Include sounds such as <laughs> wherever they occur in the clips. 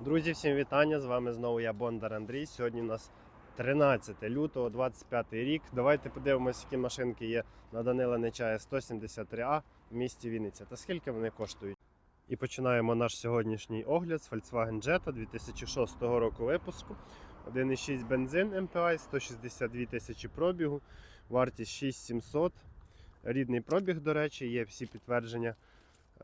Друзі, всім вітання! З вами знову я Бондар Андрій. Сьогодні у нас 13 лютого, 25 рік. Давайте подивимося, які машинки є на Данила Нечая 173А в місті Вінниця та скільки вони коштують. І починаємо наш сьогоднішній огляд з Volkswagen Jetta 2006 року випуску. 1,6 бензин MPI, 162 тисячі пробігу, вартість 6700. Рідний пробіг, до речі, є всі підтвердження,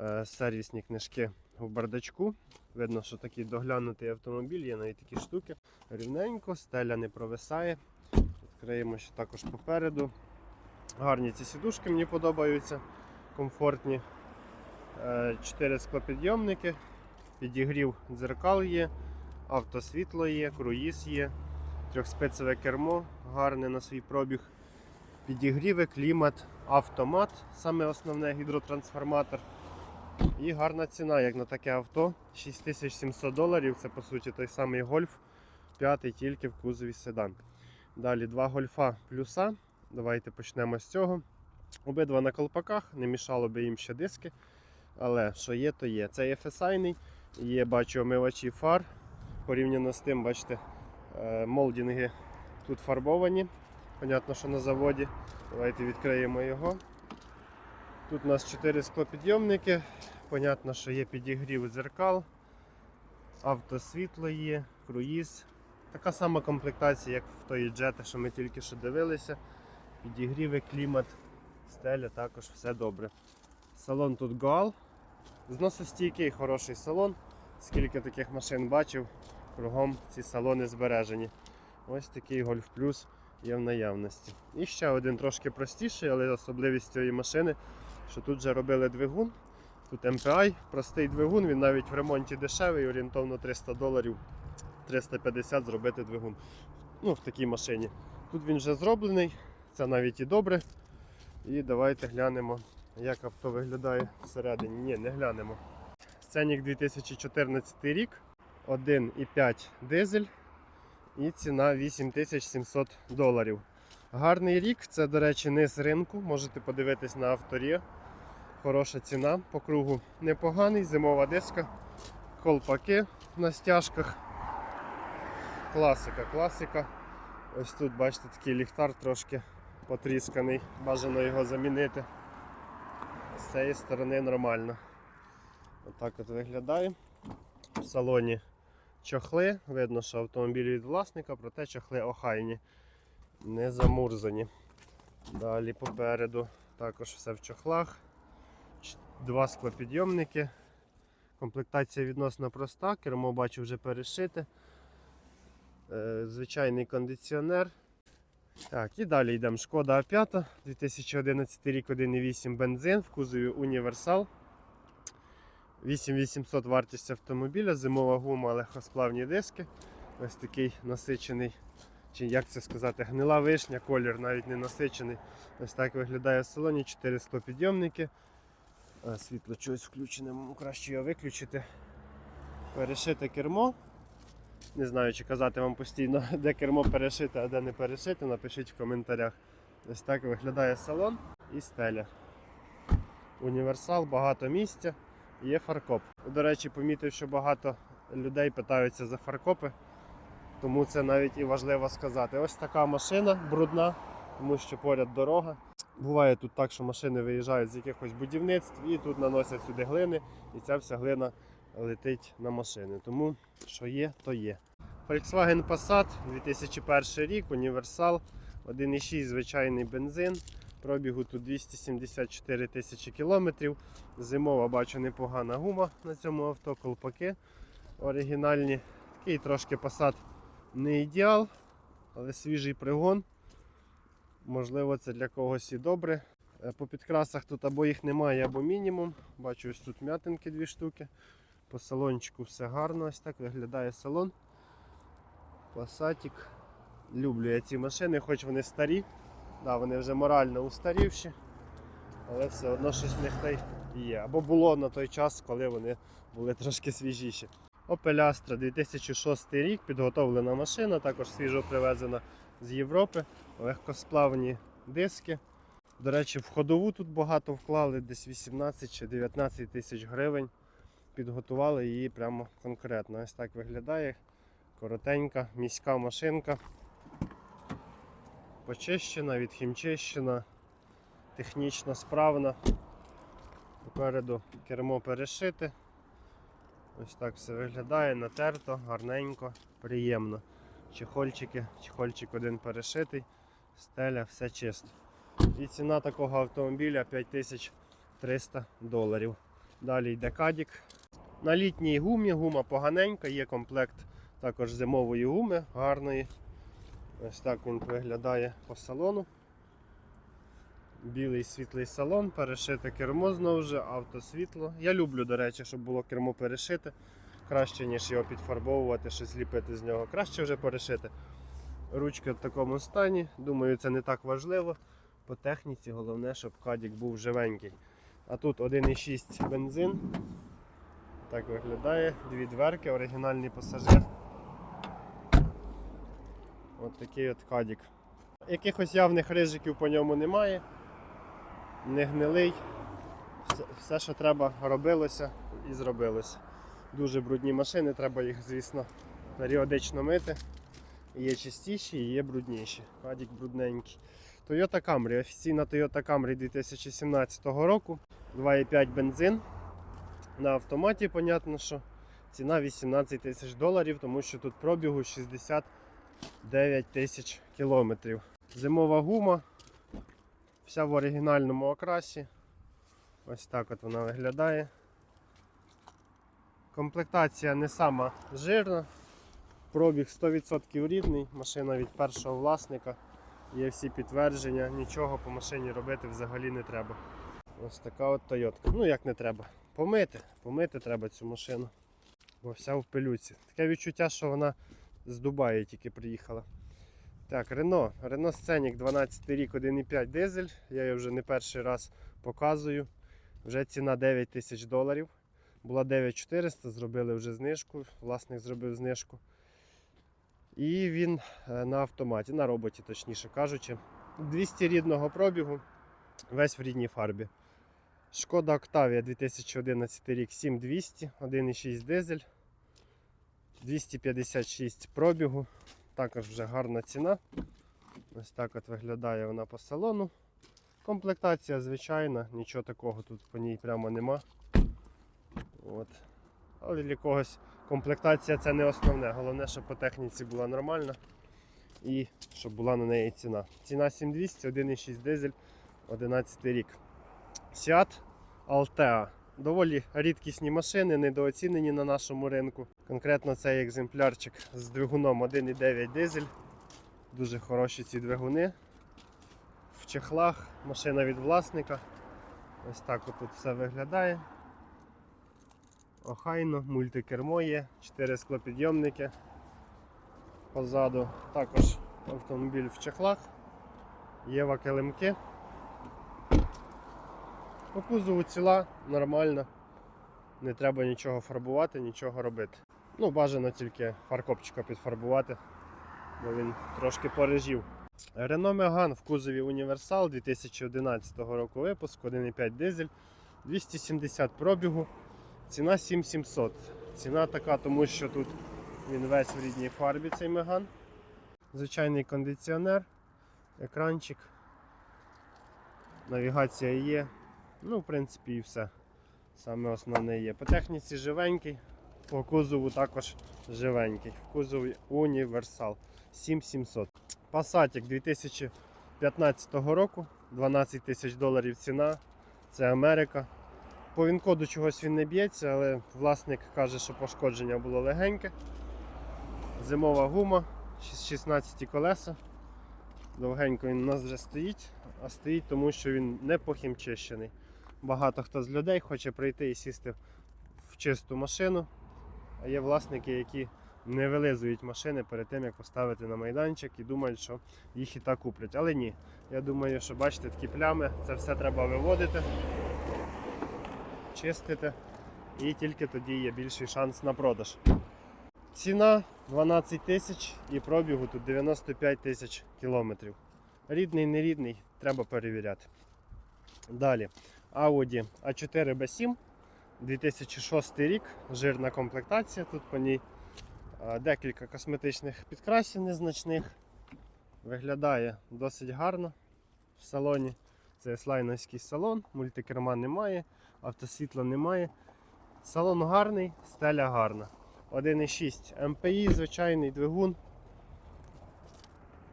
е, сервісні книжки в бардачку. Видно, що такий доглянутий автомобіль, є навіть такі штуки. Рівненько, стеля не провисає. Відкриємо ще також попереду. Гарні ці сідушки мені подобаються, комфортні. Е, Чотири склопідйомники, підігрів дзеркал є, автосвітло є, круїз є, трьохспецеве кермо, гарне на свій пробіг. Підігріви, клімат, автомат, саме основне гідротрансформатор. І гарна ціна, як на таке авто. 6700 доларів. Це по суті той самий гольф, п'ятий тільки в кузові седан. Далі два гольфа плюса. Давайте почнемо з цього. Обидва на колпаках, не мішало би їм ще диски. Але що є, то є. Це FSI, є, бачу, омивачі фар. Порівняно з тим, бачите, е, молдінги тут фарбовані. Понятно, що на заводі. Давайте відкриємо його. Тут у нас 4 склопідйомники. Понятно, що є підігрів дзеркал, автосвітло є, круїз. Така сама комплектація, як в тої джети, що ми тільки що дивилися. Підігріви, клімат, стеля, також все добре. Салон тут Гоал. Зносостійкий, хороший салон. Скільки таких машин бачив, кругом ці салони збережені. Ось такий Golf Plus є в наявності. І ще один трошки простіший, але особливість цієї машини, що тут вже робили двигун. Тут MPI, простий двигун, він навіть в ремонті дешевий, орієнтовно 300 доларів, 350 зробити двигун. Ну, в такій машині. Тут він вже зроблений, це навіть і добре. І давайте глянемо, як авто виглядає всередині. Ні, не глянемо. Сценік 2014 рік, 1,5 дизель і ціна 8700 доларів. Гарний рік, це, до речі, низ ринку. Можете подивитись на авторі. Хороша ціна по кругу непоганий, зимова диска, колпаки на стяжках. Класика, класика. Ось тут, бачите, такий ліхтар трошки потрісканий, бажано його замінити. З цієї сторони нормально. Отак от виглядає. В салоні чохли. Видно, що автомобіль від власника, проте чохли охайні, не замурзані. Далі попереду також все в чохлах. Два склопідйомники. Комплектація відносно проста, кермо бачу вже перешите. Е, Звичайний кондиціонер. Так, і далі йдемо. Шкода А5, 2011 рік 1,8 бензин в кузові універсал. 8800 вартість автомобіля, зимова гума, легкосплавні диски. Ось такий насичений, чи як це сказати, гнила вишня, колір навіть не насичений. Ось так виглядає в салоні, 4 склопідйомники. А, Світло чогось включене, краще його виключити. Перешите кермо. Не знаю, чи казати вам постійно, <laughs> де кермо перешите, а де не перешите. Напишіть в коментарях. Ось так виглядає салон і стеля. Універсал, багато місця. Є фаркоп. До речі, помітив, що багато людей питаються за фаркопи, тому це навіть і важливо сказати. Ось така машина брудна, тому що поряд дорога. Буває тут так, що машини виїжджають з якихось будівництв і тут наносять сюди глини, і ця вся глина летить на машини. Тому що є, то є. Volkswagen Passat 2001 рік, універсал, 1,6 звичайний бензин. Пробігу тут 274 тисячі кілометрів. Зимова бачу непогана гума на цьому авто, колпаки оригінальні. Такий трошки Passat не ідеал, але свіжий пригон. Можливо, це для когось і добре. Е, По підкрасах тут або їх немає, або мінімум. Бачу, ось тут м'ятинки дві штуки. По салончику все гарно, ось так виглядає салон. Пасатік. Люблю я ці машини, хоч вони старі. Да, вони вже морально устарівші, але все одно щось в них та й є. Або було на той час, коли вони були трошки свіжіші. Opel Astra 2006 рік, підготовлена машина, також свіжо привезена з Європи, легкосплавні диски. До речі, в ходову тут багато вклали, десь 18 чи 19 тисяч гривень. підготували її прямо конкретно. Ось так виглядає. Коротенька, міська машинка. Почищена, відхімчищена, технічно справна. Попереду кермо перешите. Ось так все виглядає, натерто, гарненько, приємно. Чехольчики, чехольчик один перешитий, стеля, все чисто. І ціна такого автомобіля 5300 доларів. Далі йде кадік. На літній гумі, гума поганенька, є комплект також зимової гуми гарної. Ось так він виглядає по салону. Білий світлий салон, перешите кермо знову ж, автосвітло. Я люблю, до речі, щоб було кермо перешите. Краще, ніж його підфарбовувати, щось ліпити з нього. Краще вже перешити. Ручки в такому стані. Думаю, це не так важливо. По техніці головне, щоб кадік був живенький. А тут 1,6 бензин. Так виглядає. Дві дверки, оригінальний пасажир. От такий от кадік. Якихось явних ризиків по ньому немає. Не гнилий. Все, все, що треба, робилося і зробилося. Дуже брудні машини, треба їх, звісно, періодично мити. Є чистіші і є брудніші. Кадік брудненький. Toyota Camry. Офіційна Toyota Camry 2017 року. 2,5 бензин. На автоматі, понятно, що ціна 18 тисяч доларів, тому що тут пробігу 69 тисяч кілометрів. Зимова гума. Вся в оригінальному окрасі. Ось так от вона виглядає. Комплектація не сама жирна. Пробіг 100% рідний, машина від першого власника. Є всі підтвердження, нічого по машині робити взагалі не треба. Ось така от Toyota. Ну як не треба. Помити. Помити треба цю машину. Бо вся в пилюці. Таке відчуття, що вона з Дубаю тільки приїхала. Так, Рено. Рено Сценік 12 рік, 1,5 дизель. Я її вже не перший раз показую. Вже ціна 9 тисяч доларів. Була 9400, зробили вже знижку. Власник зробив знижку. І він е, на автоматі, на роботі, точніше кажучи. 200 рідного пробігу, весь в рідній фарбі. Шкода Octavia 2011 рік 7200, 1,6 дизель, 256 пробігу. Також вже гарна ціна. Ось так от виглядає вона по салону. Комплектація звичайна, нічого такого тут по ній прямо нема. От. Але для когось комплектація це не основне. Головне, щоб по техніці була нормальна і щоб була на неї ціна. Ціна 7200, 1,6 дизель, 11 рік. Seat Altea. Доволі рідкісні машини, недооцінені на нашому ринку. Конкретно цей екземплярчик з двигуном 1,9 дизель. Дуже хороші ці двигуни. В чехлах машина від власника. Ось так тут все виглядає. Охайно, мультикермо є, 4 склопідйомники позаду. Також автомобіль в чехлах, є вакелимки. По кузову ціла, нормально. Не треба нічого фарбувати, нічого робити. Ну, бажано тільки фаркопчика підфарбувати, бо він трошки порежів. Renault Megane в кузові Універсал 2011 року випуску, 1,5 дизель, 270 пробігу. Ціна 7700. Ціна така, тому що тут він весь в рідній фарбі цей меган. Звичайний кондиціонер, екранчик, навігація є. Ну, в принципі, і все. Саме основне є. По техніці живенький, по кузову також живенький. В кузові універсал 7700. Пасатик 2015 року, 12 тисяч доларів ціна. Це Америка. По вінкоду чогось він не б'ється, але власник каже, що пошкодження було легеньке. Зимова гума, 16 колеса. Довгенько він у нас вже стоїть, а стоїть тому, що він не похімчищений. Багато хто з людей хоче прийти і сісти в чисту машину, а є власники, які не вилизують машини перед тим, як поставити на майданчик і думають, що їх і так куплять. Але ні. Я думаю, що бачите такі плями, це все треба виводити чистити, і тільки тоді є більший шанс на продаж. Ціна 12 тисяч і пробігу тут 95 тисяч кілометрів. Рідний, не рідний, треба перевіряти. Далі Audi A4 B7 2006 рік, жирна комплектація тут по ній. Декілька косметичних підкрасів незначних. Виглядає досить гарно в салоні. Це слайновський салон, мультикерма немає, автосвітла немає. Салон гарний, стеля гарна. 1,6 МПІ, звичайний двигун.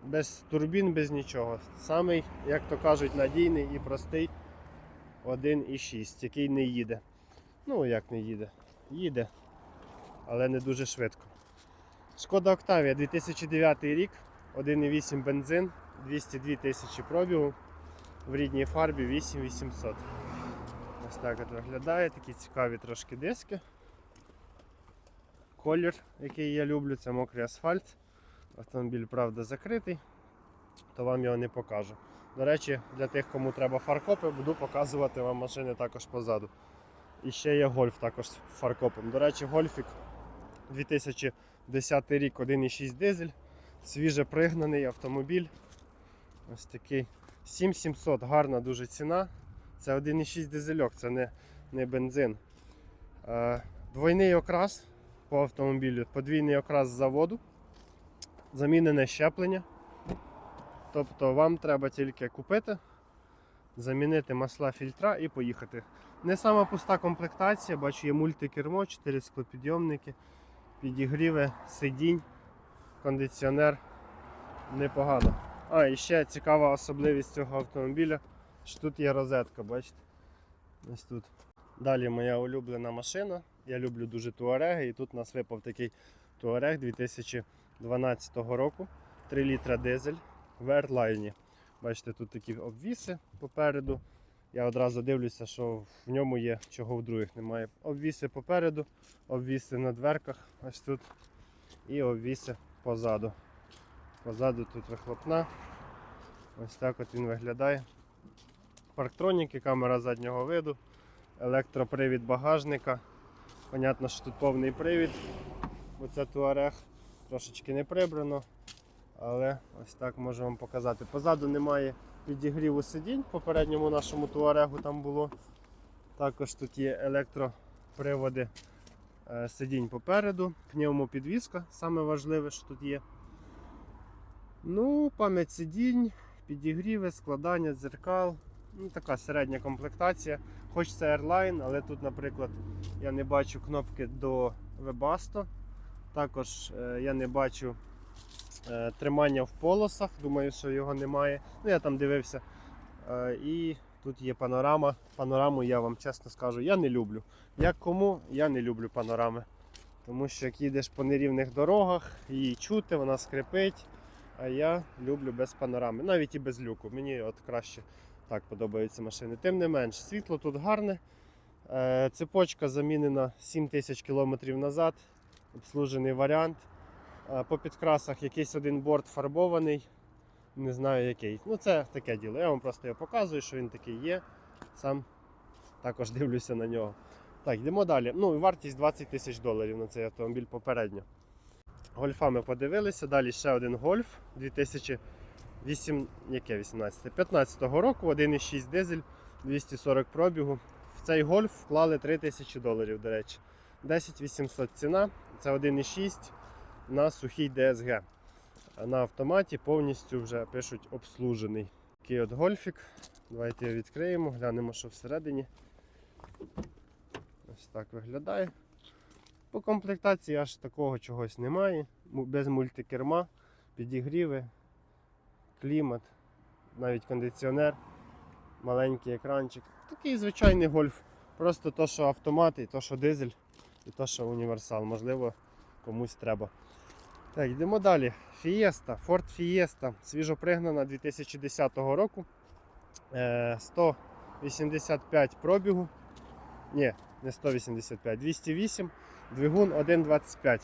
Без турбін, без нічого. Самий, як то кажуть, надійний і простий 1,6, який не їде. Ну, як не їде? Їде, але не дуже швидко. Шкода Октавія 2009 рік, 1,8 бензин, 202 тисячі пробігу. В рідній фарбі 8800. Ось так от виглядає, такі цікаві трошки диски. Колір, який я люблю, це мокрий асфальт. Автомобіль, правда, закритий, то вам його не покажу. До речі, для тих, кому треба фаркопи, буду показувати вам машини також позаду. І ще є гольф також з фаркопом. До речі, гольфік 2010 рік 1,6 дизель, свіже пригнаний автомобіль. Ось такий 7700, гарна дуже ціна. Це 1,6 дизельок, це не, не бензин. Е, двойний окрас по автомобілю, подвійний окрас з заводу, замінене щеплення. Тобто вам треба тільки купити, замінити масла фільтра і поїхати. Не сама пуста комплектація, бачу, є мультикермо, 4 склопідйомники, підігріви, сидінь, кондиціонер. Непогано. А, і ще цікава особливість цього автомобіля, що тут є розетка, бачите? Ось тут. Далі моя улюблена машина. Я люблю дуже туареги, і тут у нас випав такий туарег 2012 року. 3 літра дизель в Airline. Бачите, тут такі обвіси попереду. Я одразу дивлюся, що в ньому є, чого в других немає. Обвіси попереду, обвіси на дверках, ось тут. І обвіси позаду. Позаду тут вихлопна. Ось так от він виглядає. Парктроніки, камера заднього виду, електропривід багажника. Понятно, що тут повний привід, бо це туарег. Трошечки не прибрано, але ось так можу вам показати. Позаду немає підігріву сидінь, попередньому нашому туарегу там було. Також тут є електроприводи е, сидінь попереду, пневмопідвізка, саме важливе, що тут є. Ну, пам'ять сидінь, підігріви, складання дзеркал. Ну, така середня комплектація. Хоч це Airline, але тут, наприклад, я не бачу кнопки до Webasto. Також е, я не бачу е, тримання в полосах, думаю, що його немає. Ну, я там дивився. Е, і тут є панорама. Панораму я вам чесно скажу, я не люблю. Як кому, я не люблю панорами. Тому що як їдеш по нерівних дорогах, її чути, вона скрипить. А я люблю без панорами, навіть і без люку. Мені от краще так подобаються машини. Тим не менш, світло тут гарне. Е, Цепочка замінена 7 тисяч кілометрів назад. Обслужений варіант. Е, По підкрасах якийсь один борт фарбований. Не знаю який. Ну це таке діло. Я вам просто його показую, що він такий є. Сам також <laughs> дивлюся на нього. Так, йдемо далі. Ну вартість 20 тисяч доларів на цей автомобіль попередньо. Гольфа ми подивилися. Далі ще один гольф 2008, яке 18, 15 року, 1,6 дизель, 240 пробігу. В цей гольф вклали 3 тисячі доларів, до речі. 10 800 ціна, це 1,6 на сухій DSG. На автоматі повністю вже пишуть обслужений. Такий от гольфік. Давайте його відкриємо, глянемо, що всередині. Ось так виглядає. По комплектації аж такого чогось немає. Без мультикерма, підігріви, клімат, навіть кондиціонер, маленький екранчик. Такий звичайний гольф. Просто то, що автомат, і то, що дизель, і то, що універсал. Можливо, комусь треба. Так, йдемо далі. Fiesta, Ford Fiesta, свіжопригнана 2010 року. Е, 185 пробігу. Ні, не 185, 208, двигун 1,25.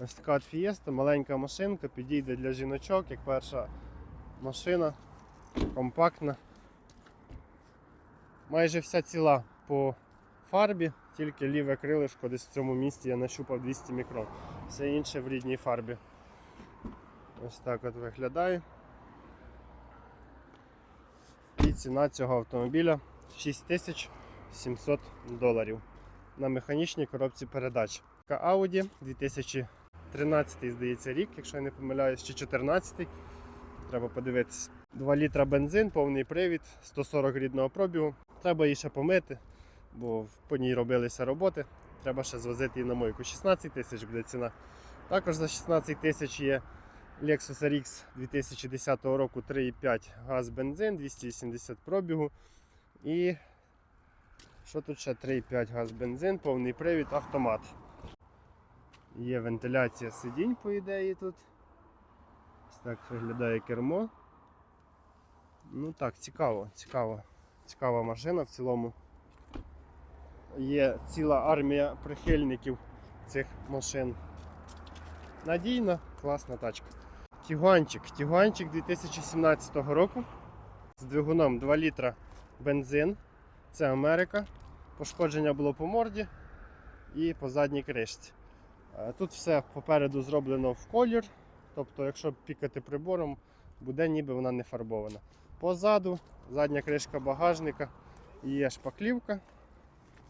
Ось така от фієста, маленька машинка, підійде для жіночок, як перша машина, компактна. Майже вся ціла по фарбі, тільки ліве крилишко десь в цьому місці я нащупав 200 мікрон. Все інше в рідній фарбі. Ось так от виглядає. І ціна цього автомобіля 6700 доларів на механічній коробці передач. Audi 2000 13-й, здається, рік, якщо я не помиляюсь, чи 14-й. Треба подивитися. 2 літра бензин, повний привід, 140 рідного пробігу. Треба її ще помити, бо по ній робилися роботи. Треба ще звозити її на мойку. 16 тисяч буде ціна. Також за 16 тисяч є Lexus RX 2010 року 3,5 газ бензин, 280 пробігу. І що тут ще 3,5 газ бензин, повний привід, автомат. Є вентиляція сидінь, по ідеї тут. Ось так виглядає кермо. Ну так, цікаво, цікаво. Цікава машина в цілому. Є ціла армія прихильників цих машин. Надійна, класна тачка. Тігуанчик. Тігуанчик 2017 року з двигуном 2 літра бензин. Це Америка. Пошкодження було по морді і по задній кришці. Е, Тут все попереду зроблено в колір. Тобто, якщо пікати прибором, буде ніби вона не фарбована. Позаду задня кришка багажника і є шпаклівка.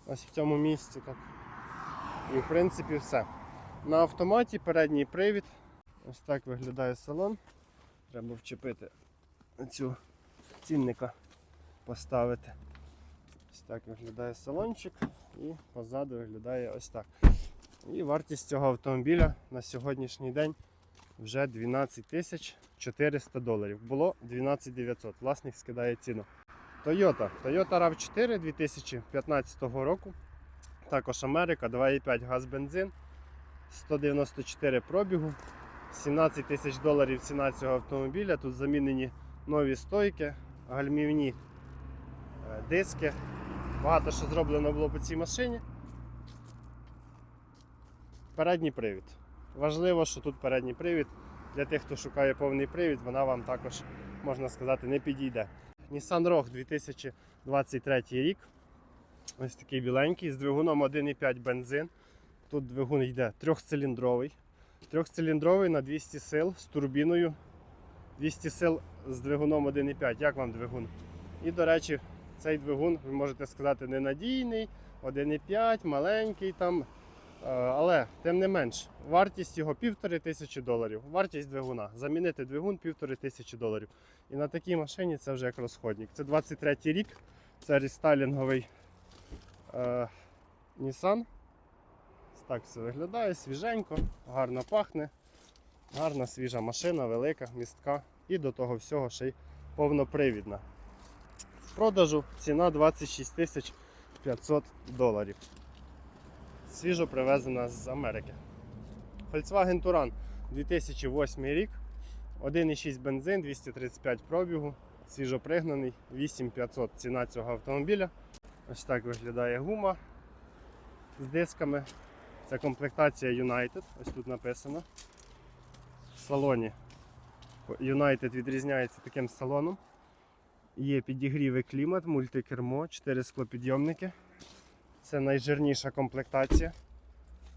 Ось в цьому місці. Так. І в принципі все. На автоматі передній привід. Ось так виглядає салон. Треба вчепити цю цінника, поставити. Ось так виглядає салончик і позаду виглядає ось так. І вартість цього автомобіля на сьогоднішній день вже 12 тисяч 400 доларів. Було 12 900. Власник скидає ціну. Toyota. Toyota RAV4 2015 року. Також Америка, 2,5 газ бензин, 194 пробігу, 17 тисяч доларів ціна цього автомобіля. Тут замінені нові стойки, гальмівні е, диски. Багато що зроблено було по цій машині. Передній привід. Важливо, що тут передній привід. Для тих, хто шукає повний привід, вона вам також, можна сказати, не підійде. Nissan Rogue 2023 рік. Ось такий біленький, з двигуном 1,5 бензин. Тут двигун йде трьохциліндровий. Трьохциліндровий на 200 сил з турбіною. 200 сил з двигуном 1,5. Як вам двигун? І, до речі, цей двигун, ви можете сказати, ненадійний, 1,5, маленький там. Е, Але тим не менш, вартість його півтори тисячі доларів. Вартість двигуна. Замінити двигун півтори тисячі доларів. І на такій машині це вже як розходник. Це 23 рік, це рестайлінговий е, Nissan. Так все виглядає, свіженько, гарно пахне. Гарна свіжа машина, велика, містка. І до того всього ще й повнопривідна. В продажу ціна 26 тисяч 500 доларів. Свіжо привезена з Америки. Volkswagen Touran 2008 рік. 1,6 бензин, 235 пробігу, свіжопригнаний, 8500 ціна цього автомобіля. Ось так виглядає гума з дисками. Це комплектація United, ось тут написано. В салоні United відрізняється таким салоном. Є підігрівий клімат, мультикермо, 4 склопідйомники. Це найжирніша комплектація.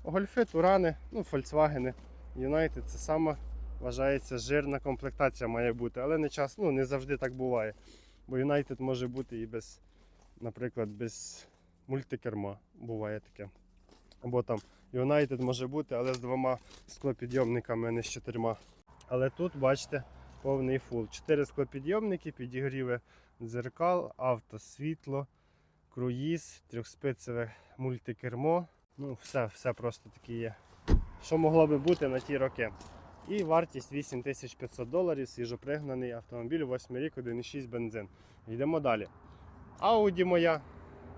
Гольфи, турани, ну, Volkswagen, United це сама вважається жирна комплектація має бути, але не час, ну не завжди так буває. Бо United може бути і без, наприклад, без мультикерма. Буває таке. Або там United може бути, але з двома склопідйомниками, а не з чотирма. Але тут, бачите, повний фул. Чотири склопідйомники, підігріви дзеркал, автосвітло, круїз, трьохспицеве мультикермо. Ну, все, все просто таке є. Що могло би бути на ті роки. І вартість 8500 доларів, свіжопригнаний автомобіль, 8 рік, 1,6 бензин. Йдемо далі. Audi моя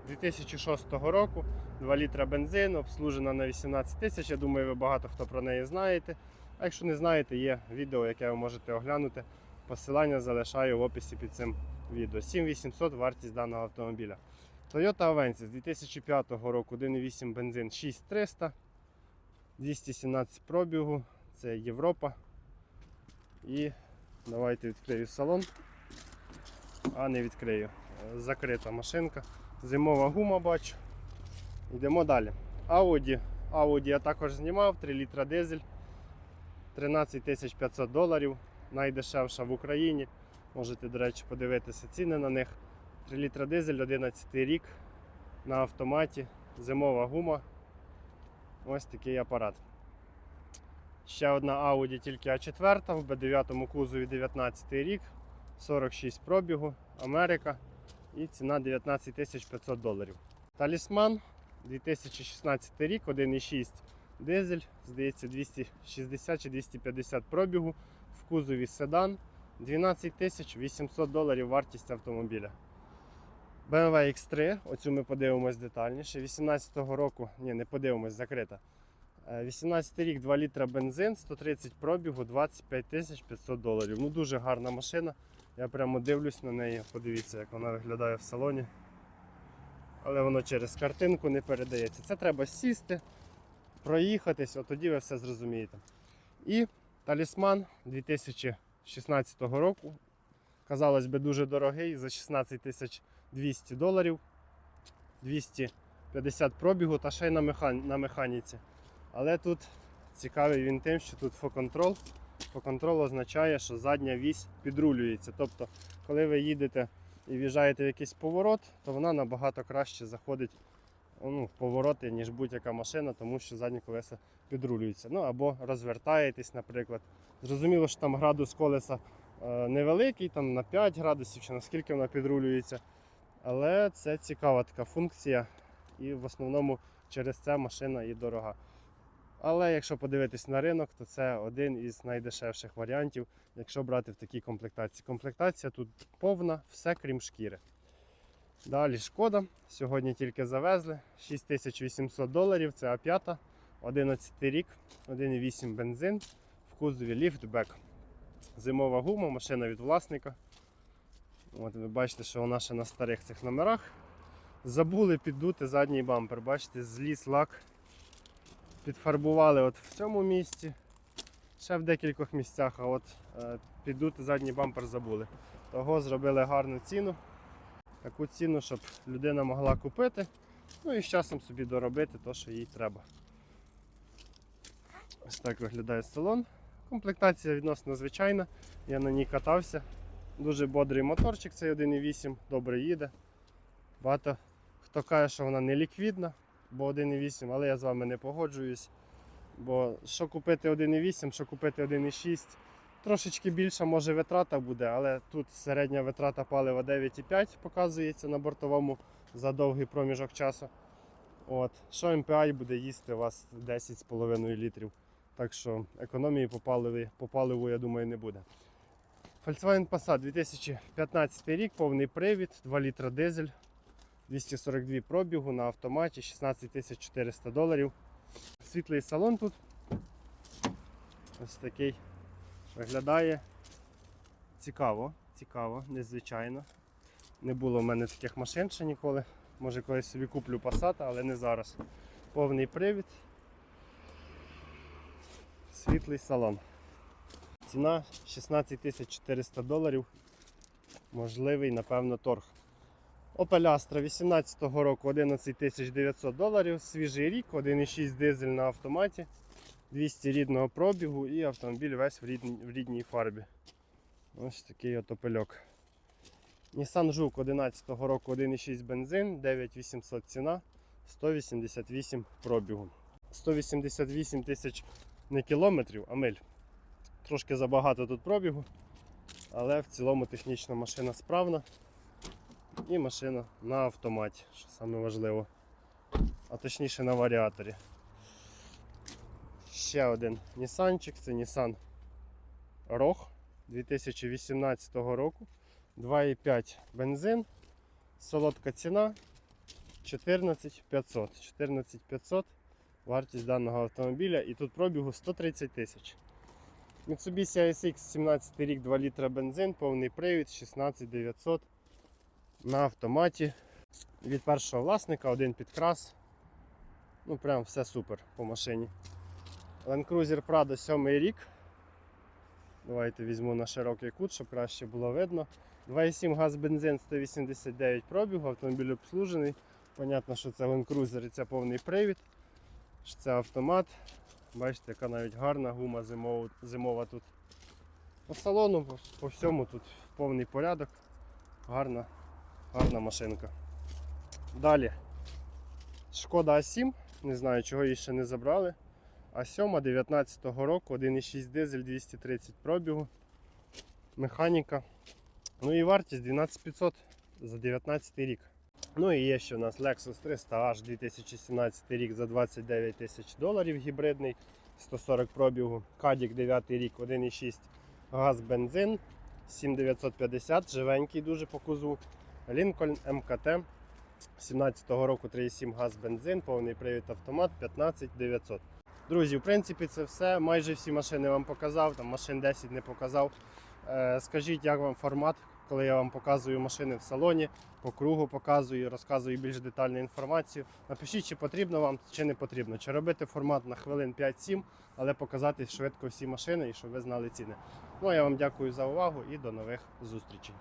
2006 року, 2 літра бензину, обслужена на 18 тисяч. Я думаю, ви багато хто про неї знаєте. А якщо не знаєте, є відео, яке ви можете оглянути. Посилання залишаю в описі під цим відео. 7800 вартість даного автомобіля. Toyota Avensis 2005 року, 1,8 бензин 6300, 217 пробігу. Це Європа. І давайте відкрию салон. А не відкрию. Закрита машинка. Зимова гума бачу. Йдемо далі. Audi. Audi я також знімав, 3 літра дизель. 13 500 доларів. Найдешевша в Україні. Можете, до речі, подивитися ціни на них. 3 літра дизель, 11 рік на автоматі. зимова гума. Ось такий апарат. Ще одна Audi тільки А4 в B9 кузові 19 рік, 46 пробігу, Америка і ціна 19 500 доларів. Талісман 2016 рік, 1,6 дизель, здається, 260 чи 250 пробігу, в кузові седан, 12 800 доларів вартість автомобіля. BMW X3, оцю ми подивимось детальніше. 18-го року, ні, не подивимось, закрита. Е, 18 рік, 2 літра бензин, 130 пробігу, 25 500 доларів. Ну дуже гарна машина. Я прямо дивлюсь на неї. Подивіться, як вона виглядає в салоні. Але воно через картинку не передається. Це треба сісти, проїхатись, от тоді ви все зрозумієте. І талісман 2016 року. Казалось би, дуже дорогий за 16 тисяч 200 доларів, 250 пробігу та ще й на, механ... на механіці. Але тут цікавий він тим, що тут фоконтрол. Фоконтрол означає, що задня вісь підрулюється. Тобто, коли ви їдете і в'їжджаєте в якийсь поворот, то вона набагато краще заходить ну, в повороти, ніж будь-яка машина, тому що задні колеса підрулюються. Ну або розвертаєтесь, наприклад. Зрозуміло, що там градус колеса е, невеликий, там на 5 градусів чи наскільки вона підрулюється. Але це цікава така функція, і в основному через це машина і дорога. Але якщо подивитись на ринок, то це один із найдешевших варіантів, якщо брати в такій комплектації. Комплектація тут повна, все крім шкіри. Далі шкода. Сьогодні тільки завезли 6800 доларів. Це А5, 11 рік, 1,8 бензин, в кузові ліфтбек. Зимова гума, машина від власника. От ви бачите, що вона ще на старих цих номерах. Забули піддути задній бампер. Бачите, зліз лак. Підфарбували от в цьому місці, ще в декількох місцях, а от е, піддути задній бампер забули. Того зробили гарну ціну. Таку ціну, щоб людина могла купити, ну і з часом собі доробити те, що їй треба. Ось так виглядає салон. Комплектація відносно звичайна, я на ній катався. Дуже бодрий моторчик, цей 1,8, добре їде. Багато хто каже, що вона не ліквідна, бо 1,8, але я з вами не погоджуюсь. Бо що купити 1,8, що купити 1,6, трошечки більша може витрата буде, але тут середня витрата палива 9,5 показується на бортовому за довгий проміжок часу. От. Що MPI буде їсти у вас 10,5 літрів. Так що економії по паливі, по паливу, я думаю, не буде. Volkswagen Passat 2015 рік, повний привід, 2 літра дизель, 242 пробігу на автоматі, 16 400 доларів. Світлий салон тут. Ось такий виглядає цікаво, цікаво, незвичайно. Не було в мене таких машин ще ніколи. Може колись собі куплю Passat, але не зараз. Повний привід. Світлий салон. Ціна 16 400 доларів. Можливий, напевно, торг. Opel Astra 18 року 11 900 доларів, свіжий рік, 1,6 дизель на автоматі, 200 рідного пробігу і автомобіль весь в рідній, в рідній фарбі. Ось такий от опельок. Nissan Juke 11 року 1,6 бензин, 9800 ціна, 188 пробігу. 188 тисяч не кілометрів, а миль. Трошки забагато тут пробігу, але в цілому технічна машина справна. І машина на автоматі, що саме важливо. А точніше на варіаторі. Ще один Нісанчик, це Nissan Rogue 2018 року. 2,5 бензин, солодка ціна 14 500. 14 500 вартість даного автомобіля і тут пробігу 130 тисяч. Mitsubishi ASX 17 рік 2 літра бензин, повний привід 16 900 на автоматі. Від першого власника, один підкрас. Ну прям все супер по машині. Land Cruiser Prado 7 рік. Давайте візьму на широкий кут, щоб краще було видно. 2,7 газ бензин 189 пробігу, автомобіль обслужений. Понятно, що це Land Cruiser і це повний привід. що Це автомат. Бачите, яка навіть гарна гума зимова, зимова тут. По салону, по, по всьому тут повний порядок. Гарна, гарна машинка. Далі. Шкода А7, не знаю, чого її ще не забрали. А7 19-го року, 1,6 дизель, 230 пробігу. Механіка. Ну і вартість 12500 за 19 рік. Ну і є ще у нас Lexus 300H 2017 рік за 29 тисяч доларів гібридний, 140 пробігу. Кадік 9 рік, 1,6 газ бензин, 7950, живенький дуже по кузу. Lincoln МКТ 17-го року 3,7 газ бензин, повний привід автомат 15900. Друзі, в принципі, це все. Майже всі машини вам показав, там машин 10 не показав. Е, Скажіть, як вам формат, коли я вам показую машини в салоні, по кругу показую, розказую більш детальну інформацію. Напишіть, чи потрібно вам, чи не потрібно. Чи робити формат на хвилин 5-7, але показати швидко всі машини і щоб ви знали ціни. Ну а я вам дякую за увагу і до нових зустрічей.